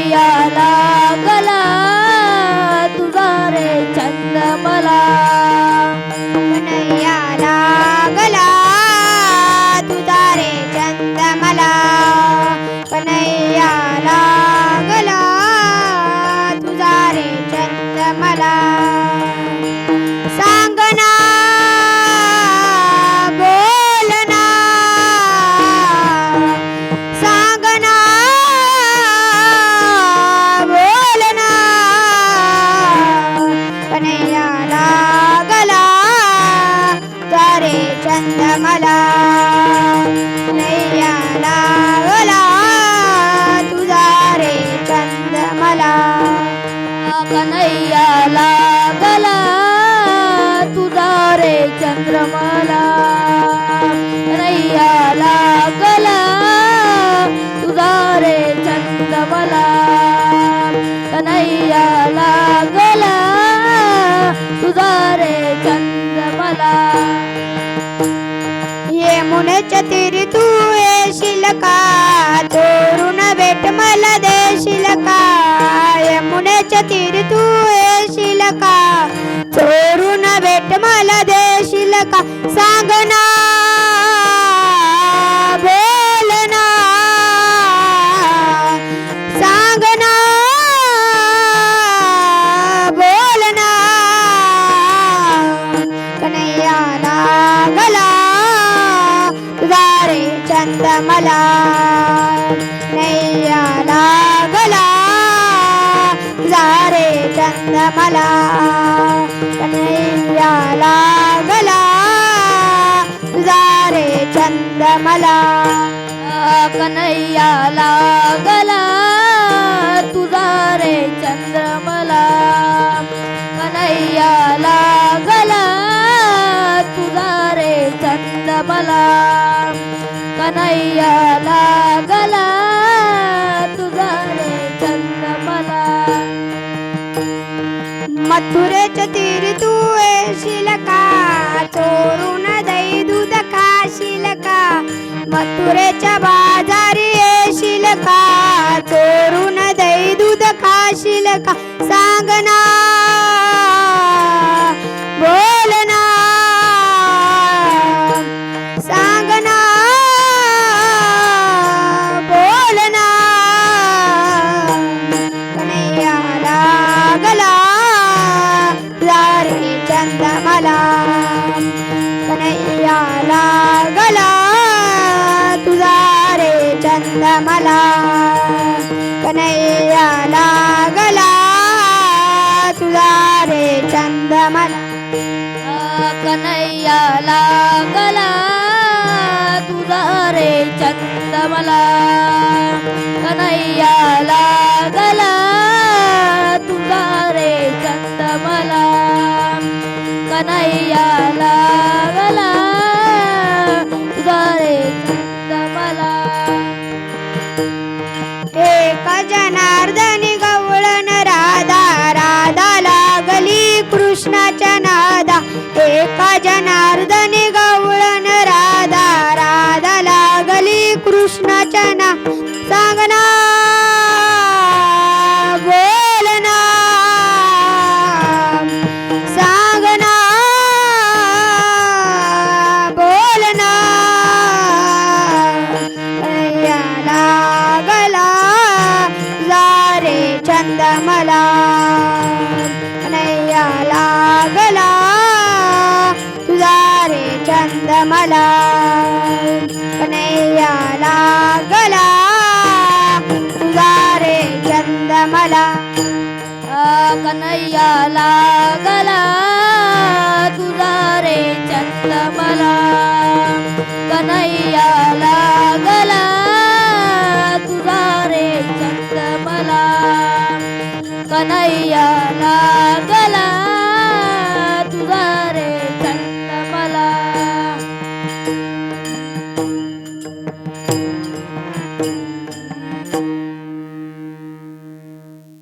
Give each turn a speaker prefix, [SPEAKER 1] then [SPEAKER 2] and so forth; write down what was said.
[SPEAKER 1] कन्हैया लागला लागला
[SPEAKER 2] तरे चंद मला नैया लागला तुझा रे चंद मला
[SPEAKER 1] कन्हैया लागला तुझा रे चंद्रमाला.
[SPEAKER 2] का चोरून भेट मला देशील का यमुनेच्या तीर तू येशील का चोरून भेट मला देशील का सांग ना मला. मला कन्हैया लागला तुझा रे चंद मला
[SPEAKER 1] कन्हैया लागला तुझा रे चंद्रमला कन्हैया लागला तुझा रे चंद्रमला कन्हैया लागला
[SPEAKER 2] मथुरेच्या तीर तू येशील का चोरून दही दूध खाशील का मथुरेच्या बाजारी येशील का चोरून दही दूध खाशील का सांग ना लारे चंद मला कन्हैया लागला तुझा रे चंद मला कन्हैया लागला तुझा रे चंद मला
[SPEAKER 1] कन्हैया लागला तुझा रे चंद्रमला कन्हैया लागला तुझा रे चंद्रमला कन्हैया लागला. तुझा रे
[SPEAKER 2] एक जनार्दनी गवळण राधा राधा लागली कृष्णाच्या नादा. एका जनार्दनी चंदमला कन्हैया लागला. तुझा रे छंद मला कन्हैया लागला. तुझा रे छंद कन्हैया लागला. तुझा रे छंद मला
[SPEAKER 1] कन्हैया